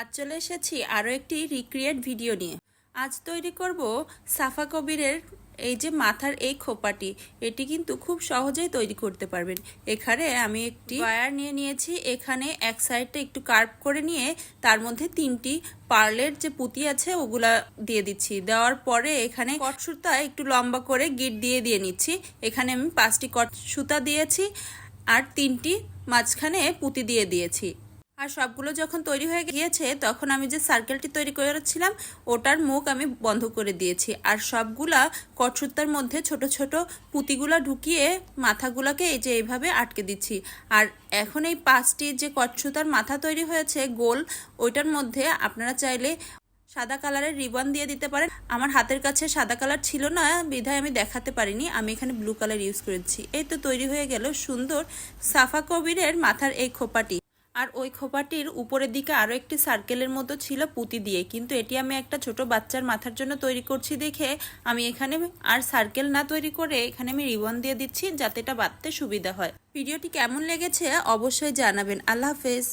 আজ চলে এসেছি আরও একটি রিক্রিয়েট ভিডিও নিয়ে। আজ তৈরি করব সাফা কবিরের এই যে মাথার এই খোপাটি, এটি কিন্তু খুব সহজেই তৈরি করতে পারবেন। এখানে আমি একটি ওয়্যার নিয়ে নিয়েছি, এখানে এক সাইডটা একটু কার্ভ করে নিয়ে তার মধ্যে তিনটি পার্লের যে পুঁতি আছে ওগুলা দিয়ে দিচ্ছি। দেওয়ার পরে এখানে কট সুতা একটু লম্বা করে গিট দিয়ে দিয়ে নিচ্ছি। এখানে আমি পাঁচটি কট সুতা দিয়েছি আর তিনটি মাঝখানে পুঁতি দিয়ে দিয়েছি। আর সবগুলো যখন তৈরি হয়ে গিয়েছে, তখন আমি যে সার্কেলটি তৈরি করেছিলাম, ওটার মুখ আমি বন্ধ করে দিয়েছি। আর সবগুলা কটসুতার মধ্যে ছোট ছোট পুঁতিগুলা ঢুকিয়ে মাথাগুলোকে এই যে এইভাবে আটকে দিচ্ছি। আর এখন এই পাঁচটি যে কটসুতার মাথা তৈরি হয়েছে, গোল, ওইটার মধ্যে আপনারা চাইলে সাদা কালারের রিবন দিয়ে দিতে পারেন। আমার হাতের কাছে সাদা কালার ছিল না, বিধায় আমি দেখাতে পারিনি। আমি এখানে ব্লু কালার ইউজ করেছি। এই তো তৈরি হয়ে গেল সুন্দর সাফা কবিরের মাথার এই খোপাটি। আর ওই খোপাটির উপরের দিকে আরও একটি সার্কেলের মতো ছিল পুঁতি দিয়ে। কিন্তু এটি আমি একটা ছোট বাচ্চার মাথার জন্য তৈরি করছি দেখে আমি এখানে আর সার্কেল না তৈরি করে এখানে আমি রিবন দিয়ে দিচ্ছি যাতে এটা বাঁধতে সুবিধা হয়। ভিডিওটি কেমন লেগেছে অবশ্যই জানাবেন। আল্লাহ হাফেজ।